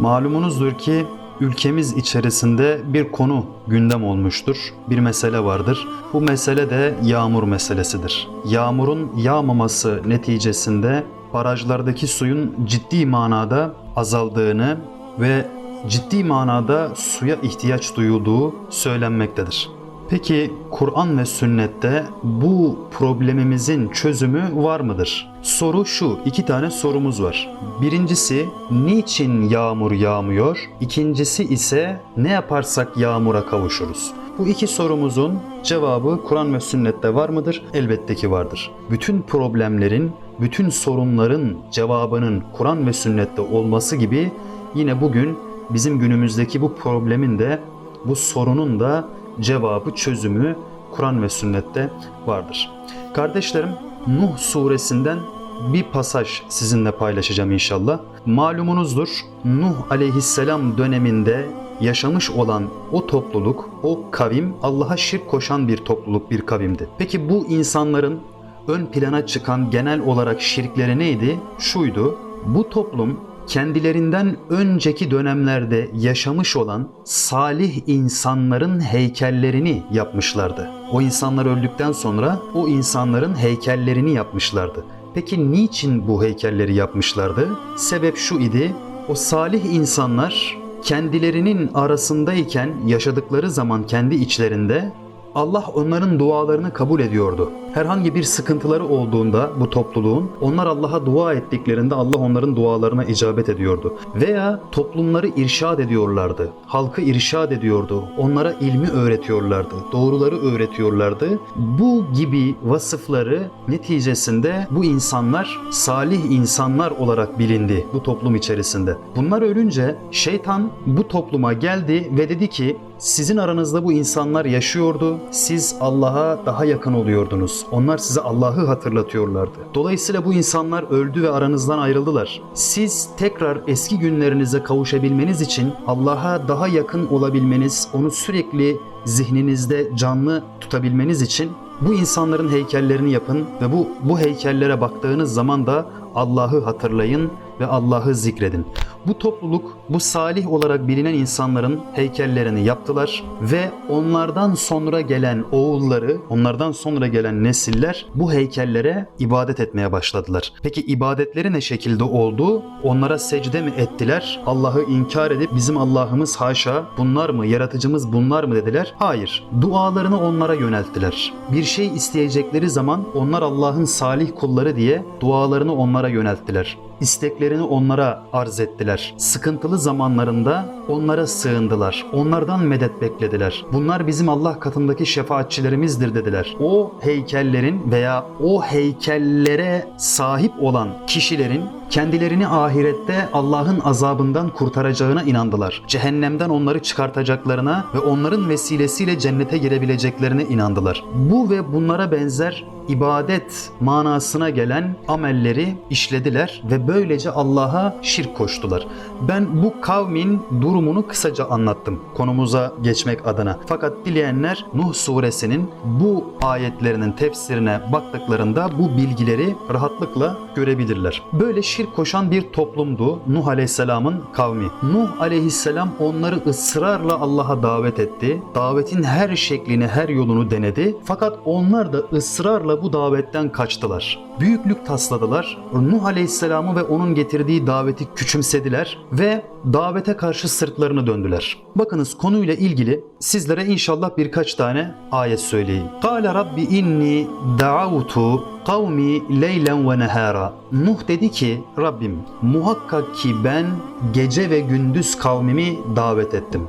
Malumunuzdur ki ülkemiz içerisinde bir konu gündem olmuştur. Bir mesele vardır. Bu mesele de yağmur meselesidir. Yağmurun yağmaması neticesinde barajlardaki suyun ciddi manada azaldığını ve ciddi manada suya ihtiyaç duyulduğu söylenmektedir. Peki Kur'an ve sünnette bu problemimizin çözümü var mıdır? Soru şu, iki tane sorumuz var. Birincisi, niçin yağmur yağmıyor? İkincisi ise ne yaparsak yağmura kavuşuruz? Bu iki sorumuzun cevabı Kur'an ve sünnette var mıdır? Elbette ki vardır. Bütün problemlerin, bütün sorunların cevabının Kur'an ve sünnette olması gibi yine bugün bizim günümüzdeki bu problemin de bu sorunun da cevabı, çözümü Kur'an ve sünnette vardır. Kardeşlerim, Nuh suresinden bir pasaj sizinle paylaşacağım inşallah. Malumunuzdur Nuh aleyhisselam döneminde yaşamış olan o topluluk, o kavim Allah'a şirk koşan bir topluluk, bir kavimdi. Peki bu insanların ön plana çıkan genel olarak şirkleri neydi? Şuydu. Bu toplum kendilerinden önceki dönemlerde yaşamış olan salih insanların heykellerini yapmışlardı. O insanlar öldükten sonra o insanların heykellerini yapmışlardı. Peki niçin bu heykelleri yapmışlardı? Sebep şu idi. O salih insanlar kendilerinin arasındayken yaşadıkları zaman kendi içlerinde Allah onların dualarını kabul ediyordu. Herhangi bir sıkıntıları olduğunda bu topluluğun onlar Allah'a dua ettiklerinde Allah onların dualarına icabet ediyordu. Veya toplumları irşad ediyorlardı. Halkı irşad ediyordu. Onlara ilmi öğretiyorlardı. Doğruları öğretiyorlardı. Bu gibi vasıfları neticesinde bu insanlar salih insanlar olarak bilindi bu toplum içerisinde. Bunlar ölünce şeytan bu topluma geldi ve dedi ki sizin aranızda bu insanlar yaşıyordu. Siz Allah'a daha yakın oluyordunuz. Onlar size Allah'ı hatırlatıyorlardı. Dolayısıyla bu insanlar öldü ve aranızdan ayrıldılar. Siz tekrar eski günlerinize kavuşabilmeniz için Allah'a daha yakın olabilmeniz, onu sürekli zihninizde canlı tutabilmeniz için bu insanların heykellerini yapın ve bu bu heykellere baktığınız zaman da Allah'ı hatırlayın ve Allah'ı zikredin. Bu topluluk bu salih olarak bilinen insanların heykellerini yaptılar ve onlardan sonra gelen oğulları, onlardan sonra gelen nesiller bu heykellere ibadet etmeye başladılar. Peki ibadetleri ne şekilde oldu? Onlara secde mi ettiler? Allah'ı inkar edip bizim Allah'ımız haşa bunlar mı, yaratıcımız bunlar mı dediler? Hayır. Dualarını onlara yönelttiler. Bir şey isteyecekleri zaman onlar Allah'ın salih kulları diye dualarını onlara yönelttiler isteklerini onlara arz ettiler. Sıkıntılı zamanlarında onlara sığındılar. Onlardan medet beklediler. Bunlar bizim Allah katındaki şefaatçilerimizdir dediler. O heykellerin veya o heykellere sahip olan kişilerin kendilerini ahirette Allah'ın azabından kurtaracağına inandılar. Cehennemden onları çıkartacaklarına ve onların vesilesiyle cennete girebileceklerine inandılar. Bu ve bunlara benzer ibadet manasına gelen amelleri işlediler ve böylece Allah'a şirk koştular. Ben bu kavmin durumunu kısaca anlattım konumuza geçmek adına. Fakat dileyenler Nuh suresinin bu ayetlerinin tefsirine baktıklarında bu bilgileri rahatlıkla görebilirler. Böyle şirk koşan bir toplumdu Nuh Aleyhisselam'ın kavmi. Nuh Aleyhisselam onları ısrarla Allah'a davet etti. Davetin her şeklini, her yolunu denedi. Fakat onlar da ısrarla bu davetten kaçtılar. Büyüklük tasladılar. Nuh Aleyhisselam'ı ve onun getirdiği daveti küçümsediler ve davete karşı sırtlarını döndüler. Bakınız konuyla ilgili sizlere inşallah birkaç tane ayet söyleyeyim. Kale Rabbi inni da'avtu kavmi leylen ve nehara. Nuh dedi ki Rabbim muhakkak ki ben gece ve gündüz kavmimi davet ettim.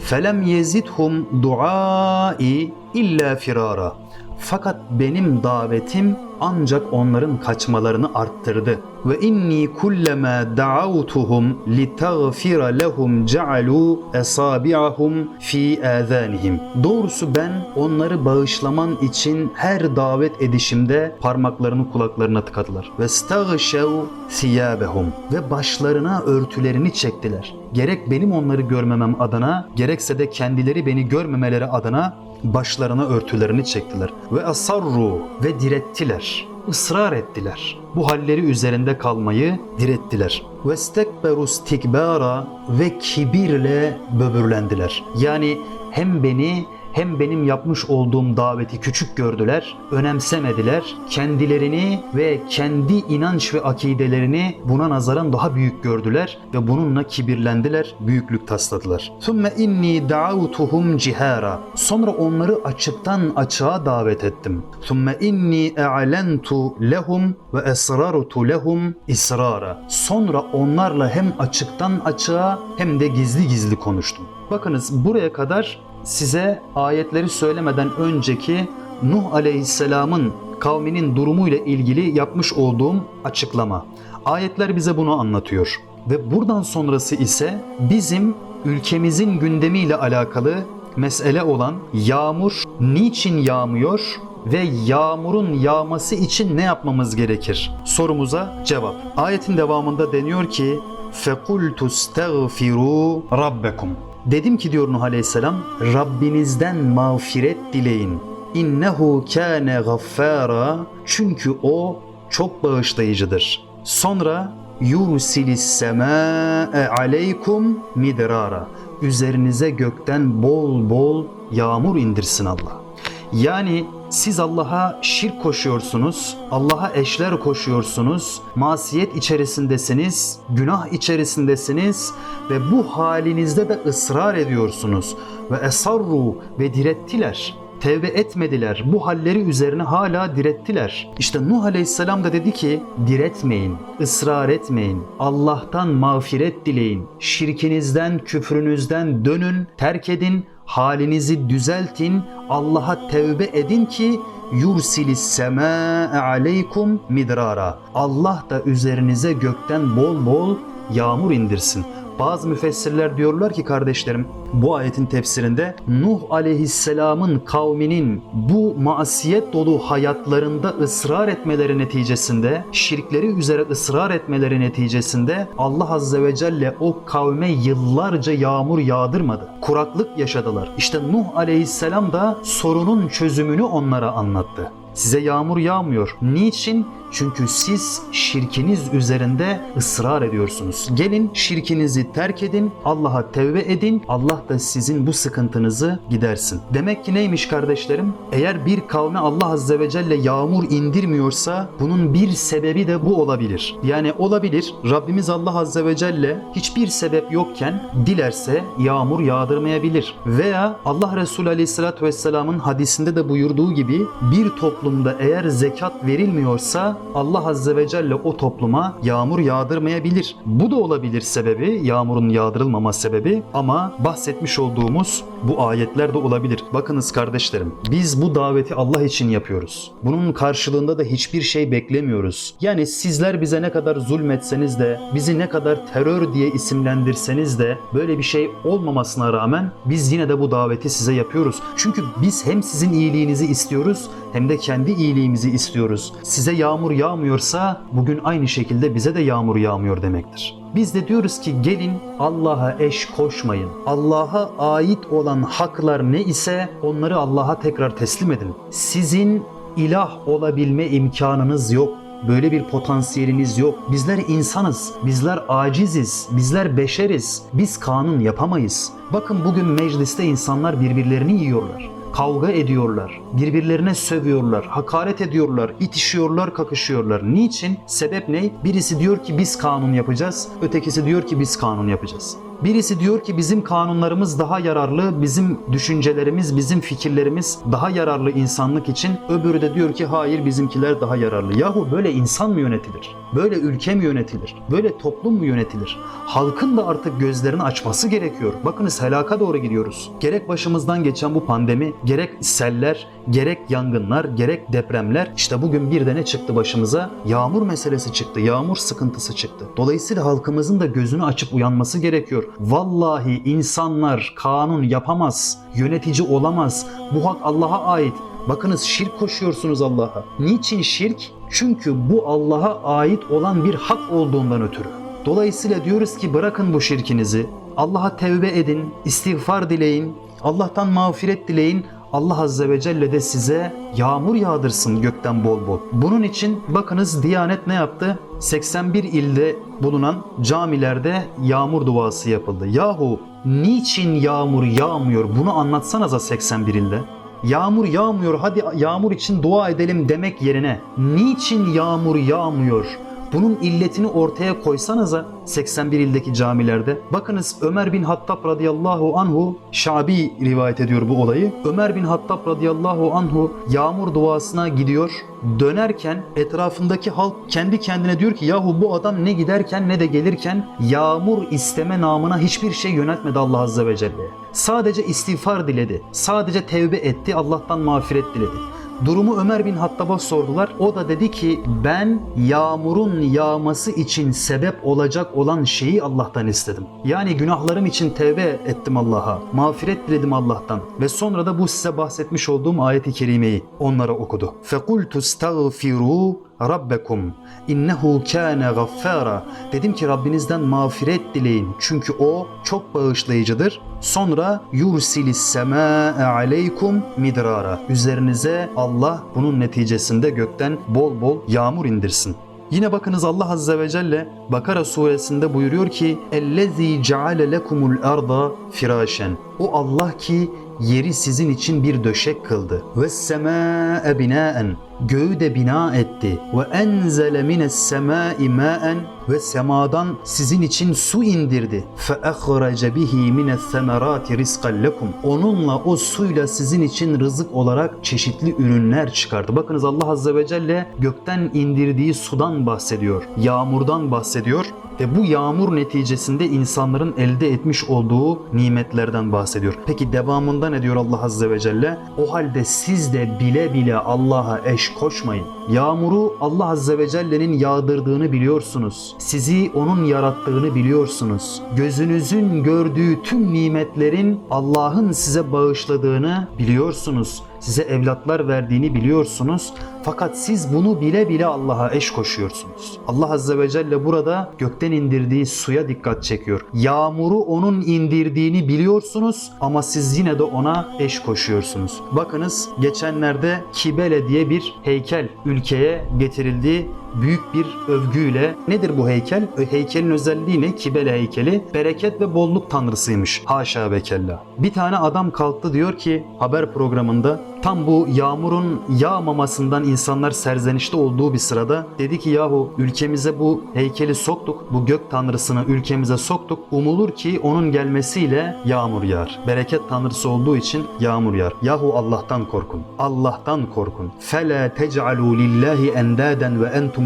Felem yezidhum duai illa firara. Fakat benim davetim ancak onların kaçmalarını arttırdı. Ve inni kullama da'awtuhum litaghfira lehum ja'alu asabi'ahum fi azanihim. Doğrusu ben onları bağışlaman için her davet edişimde parmaklarını kulaklarına tıkadılar. Ve staghshaw thiyabahum ve başlarına örtülerini çektiler. Gerek benim onları görmemem adına, gerekse de kendileri beni görmemeleri adına başlarına örtülerini çektiler. Ve asarru ve direttiler. ısrar ettiler. Bu halleri üzerinde kalmayı direttiler. Vestekberu istikbara ve kibirle böbürlendiler. Yani hem beni hem benim yapmış olduğum daveti küçük gördüler, önemsemediler. Kendilerini ve kendi inanç ve akidelerini buna nazaran daha büyük gördüler ve bununla kibirlendiler, büyüklük tasladılar. ثُمَّ inni دَعَوْتُهُمْ cihara. Sonra onları açıktan açığa davet ettim. ثُمَّ inni اَعْلَنْتُ lehum ve esrartu lehum israra. Sonra onlarla hem açıktan açığa hem de gizli gizli konuştum. Bakınız buraya kadar size ayetleri söylemeden önceki Nuh Aleyhisselam'ın kavminin durumuyla ilgili yapmış olduğum açıklama. Ayetler bize bunu anlatıyor. Ve buradan sonrası ise bizim ülkemizin gündemiyle alakalı mesele olan yağmur niçin yağmıyor ve yağmurun yağması için ne yapmamız gerekir? Sorumuza cevap. Ayetin devamında deniyor ki فَقُلْتُ اسْتَغْفِرُوا رَبَّكُمْ Dedim ki diyor Nuh Aleyhisselam Rabbinizden mağfiret dileyin. İnnehu kâne gaffâra çünkü o çok bağışlayıcıdır. Sonra yursilis semâe aleykum midrara. Üzerinize gökten bol bol yağmur indirsin Allah. Yani siz Allah'a şirk koşuyorsunuz, Allah'a eşler koşuyorsunuz, masiyet içerisindesiniz, günah içerisindesiniz ve bu halinizde de ısrar ediyorsunuz. Ve esarru ve direttiler. Tevbe etmediler. Bu halleri üzerine hala direttiler. İşte Nuh Aleyhisselam da dedi ki diretmeyin, ısrar etmeyin. Allah'tan mağfiret dileyin. Şirkinizden, küfrünüzden dönün, terk edin, halinizi düzeltin, Allah'a tevbe edin ki yursilis semâe aleykum midrara. Allah da üzerinize gökten bol bol yağmur indirsin. Bazı müfessirler diyorlar ki kardeşlerim bu ayetin tefsirinde Nuh aleyhisselamın kavminin bu masiyet dolu hayatlarında ısrar etmeleri neticesinde, şirkleri üzere ısrar etmeleri neticesinde Allah azze ve celle o kavme yıllarca yağmur yağdırmadı. Kuraklık yaşadılar. İşte Nuh aleyhisselam da sorunun çözümünü onlara anlattı. Size yağmur yağmıyor. Niçin? Çünkü siz şirkiniz üzerinde ısrar ediyorsunuz. Gelin şirkinizi terk edin, Allah'a tevbe edin. Allah da sizin bu sıkıntınızı gidersin. Demek ki neymiş kardeşlerim? Eğer bir kavme Allah azze ve celle yağmur indirmiyorsa bunun bir sebebi de bu olabilir. Yani olabilir Rabbimiz Allah azze ve celle hiçbir sebep yokken dilerse yağmur yağdırmayabilir. Veya Allah Resulü aleyhissalatü vesselamın hadisinde de buyurduğu gibi bir toplumda eğer zekat verilmiyorsa Allah Azze ve Celle o topluma yağmur yağdırmayabilir. Bu da olabilir sebebi, yağmurun yağdırılmama sebebi ama bahsetmiş olduğumuz bu ayetler de olabilir. Bakınız kardeşlerim, biz bu daveti Allah için yapıyoruz. Bunun karşılığında da hiçbir şey beklemiyoruz. Yani sizler bize ne kadar zulmetseniz de, bizi ne kadar terör diye isimlendirseniz de böyle bir şey olmamasına rağmen biz yine de bu daveti size yapıyoruz. Çünkü biz hem sizin iyiliğinizi istiyoruz hem de kendi iyiliğimizi istiyoruz. Size yağmur yağmıyorsa bugün aynı şekilde bize de yağmur yağmıyor demektir. Biz de diyoruz ki gelin Allah'a eş koşmayın. Allah'a ait olan haklar ne ise onları Allah'a tekrar teslim edin. Sizin ilah olabilme imkanınız yok. Böyle bir potansiyeliniz yok. Bizler insanız, bizler aciziz, bizler beşeriz. Biz kanun yapamayız. Bakın bugün mecliste insanlar birbirlerini yiyorlar kavga ediyorlar, birbirlerine sövüyorlar, hakaret ediyorlar, itişiyorlar, kakışıyorlar. Niçin? Sebep ne? Birisi diyor ki biz kanun yapacağız, ötekisi diyor ki biz kanun yapacağız. Birisi diyor ki bizim kanunlarımız daha yararlı, bizim düşüncelerimiz, bizim fikirlerimiz daha yararlı insanlık için. Öbürü de diyor ki hayır bizimkiler daha yararlı. Yahu böyle insan mı yönetilir? Böyle ülke mi yönetilir? Böyle toplum mu yönetilir? Halkın da artık gözlerini açması gerekiyor. Bakınız helaka doğru gidiyoruz. Gerek başımızdan geçen bu pandemi, gerek seller, gerek yangınlar, gerek depremler. İşte bugün bir de ne çıktı başımıza? Yağmur meselesi çıktı, yağmur sıkıntısı çıktı. Dolayısıyla halkımızın da gözünü açıp uyanması gerekiyor. Vallahi insanlar kanun yapamaz, yönetici olamaz. Bu hak Allah'a ait. Bakınız şirk koşuyorsunuz Allah'a. Niçin şirk? Çünkü bu Allah'a ait olan bir hak olduğundan ötürü. Dolayısıyla diyoruz ki bırakın bu şirkinizi. Allah'a tevbe edin, istiğfar dileyin, Allah'tan mağfiret dileyin. Allah Azze ve Celle de size yağmur yağdırsın gökten bol bol. Bunun için bakınız Diyanet ne yaptı? 81 ilde bulunan camilerde yağmur duası yapıldı. Yahu niçin yağmur yağmıyor bunu anlatsanıza 81 ilde. Yağmur yağmıyor hadi yağmur için dua edelim demek yerine niçin yağmur yağmıyor? Bunun illetini ortaya koysanıza 81 ildeki camilerde. Bakınız Ömer bin Hattab radıyallahu anhu Şabi rivayet ediyor bu olayı. Ömer bin Hattab radıyallahu anhu yağmur duasına gidiyor. Dönerken etrafındaki halk kendi kendine diyor ki yahu bu adam ne giderken ne de gelirken yağmur isteme namına hiçbir şey yöneltmedi Allah azze ve celle. Sadece istiğfar diledi. Sadece tevbe etti. Allah'tan mağfiret diledi. Durumu Ömer bin Hattab'a sordular. O da dedi ki ben yağmurun yağması için sebep olacak olan şeyi Allah'tan istedim. Yani günahlarım için tevbe ettim Allah'a. Mağfiret diledim Allah'tan. Ve sonra da bu size bahsetmiş olduğum ayeti kerimeyi onlara okudu. فَقُلْتُ اسْتَغْفِرُوا Rabbekum innehu kâne gaffara. Dedim ki Rabbinizden mağfiret dileyin. Çünkü o çok bağışlayıcıdır. Sonra yursilis semâe aleykum midrara. Üzerinize Allah bunun neticesinde gökten bol bol yağmur indirsin. Yine bakınız Allah Azze ve Celle Bakara suresinde buyuruyor ki اَلَّذ۪ي جَعَلَ لَكُمُ الْاَرْضَ فِرَاشًا O Allah ki yeri sizin için bir döşek kıldı. Ve semâe binâen göğü de bina etti. Ve enzele mines semâi mâen ve semadan sizin için su indirdi. Fe ehrece bihi mines semerâti rizqan lekum. Onunla o suyla sizin için rızık olarak çeşitli ürünler çıkardı. Bakınız Allah Azze ve Celle gökten indirdiği sudan bahsediyor. Yağmurdan bahsediyor ve bu yağmur neticesinde insanların elde etmiş olduğu nimetlerden bahsediyor. Peki devamında ne diyor Allah Azze ve Celle? O halde siz de bile bile Allah'a eş koşmayın. Yağmuru Allah Azze ve Celle'nin yağdırdığını biliyorsunuz. Sizi onun yarattığını biliyorsunuz. Gözünüzün gördüğü tüm nimetlerin Allah'ın size bağışladığını biliyorsunuz size evlatlar verdiğini biliyorsunuz. Fakat siz bunu bile bile Allah'a eş koşuyorsunuz. Allah Azze ve Celle burada gökten indirdiği suya dikkat çekiyor. Yağmuru onun indirdiğini biliyorsunuz ama siz yine de ona eş koşuyorsunuz. Bakınız geçenlerde Kibele diye bir heykel ülkeye getirildi büyük bir övgüyle. Nedir bu heykel? Heykelin özelliği ne? Kibele heykeli bereket ve bolluk tanrısıymış. Haşa ve kella. Bir tane adam kalktı diyor ki haber programında tam bu yağmurun yağmamasından insanlar serzenişte olduğu bir sırada dedi ki yahu ülkemize bu heykeli soktuk. Bu gök tanrısını ülkemize soktuk. Umulur ki onun gelmesiyle yağmur yağar. Bereket tanrısı olduğu için yağmur yağar. Yahu Allah'tan korkun. Allah'tan korkun. Fela tec'alû lillahi endâden ve entum.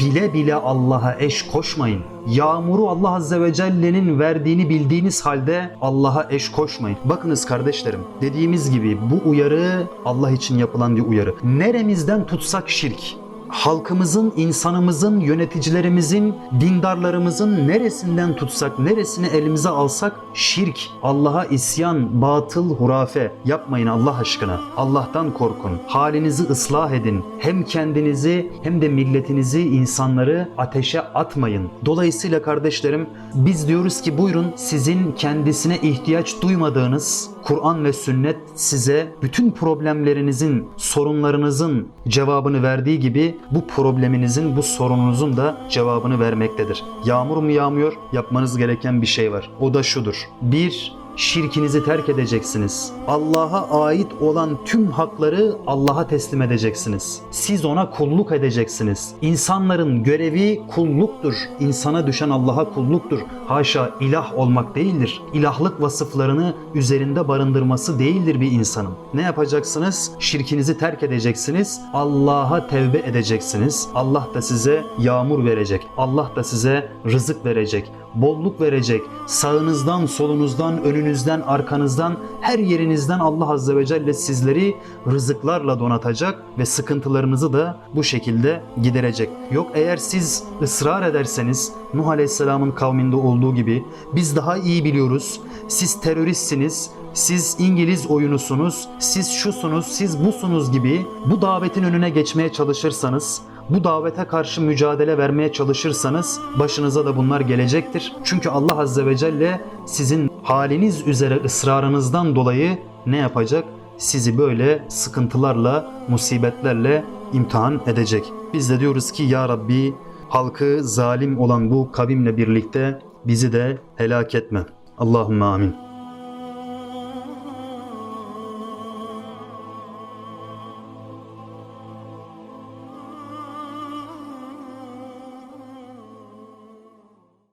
Bile bile Allah'a eş koşmayın. Yağmuru Allah Azze ve Celle'nin verdiğini bildiğiniz halde Allah'a eş koşmayın. Bakınız kardeşlerim dediğimiz gibi bu uyarı Allah için yapılan bir uyarı. Neremizden tutsak şirk halkımızın, insanımızın, yöneticilerimizin, dindarlarımızın neresinden tutsak, neresini elimize alsak şirk, Allah'a isyan, batıl, hurafe yapmayın Allah aşkına. Allah'tan korkun. Halinizi ıslah edin. Hem kendinizi hem de milletinizi, insanları ateşe atmayın. Dolayısıyla kardeşlerim biz diyoruz ki buyurun sizin kendisine ihtiyaç duymadığınız Kur'an ve sünnet size bütün problemlerinizin, sorunlarınızın cevabını verdiği gibi bu probleminizin, bu sorununuzun da cevabını vermektedir. Yağmur mu yağmıyor? Yapmanız gereken bir şey var. O da şudur. Bir, şirkinizi terk edeceksiniz. Allah'a ait olan tüm hakları Allah'a teslim edeceksiniz. Siz ona kulluk edeceksiniz. İnsanların görevi kulluktur. İnsana düşen Allah'a kulluktur. Haşa ilah olmak değildir. İlahlık vasıflarını üzerinde barındırması değildir bir insanın. Ne yapacaksınız? Şirkinizi terk edeceksiniz. Allah'a tevbe edeceksiniz. Allah da size yağmur verecek. Allah da size rızık verecek bolluk verecek. Sağınızdan, solunuzdan, önünüzden, arkanızdan, her yerinizden Allah Azze ve Celle sizleri rızıklarla donatacak ve sıkıntılarınızı da bu şekilde giderecek. Yok eğer siz ısrar ederseniz Nuh Aleyhisselam'ın kavminde olduğu gibi biz daha iyi biliyoruz. Siz teröristsiniz, siz İngiliz oyunusunuz, siz şusunuz, siz busunuz gibi bu davetin önüne geçmeye çalışırsanız bu davete karşı mücadele vermeye çalışırsanız başınıza da bunlar gelecektir. Çünkü Allah Azze ve Celle sizin haliniz üzere ısrarınızdan dolayı ne yapacak? sizi böyle sıkıntılarla, musibetlerle imtihan edecek. Biz de diyoruz ki ya Rabbi halkı zalim olan bu kavimle birlikte bizi de helak etme. Allahümme amin.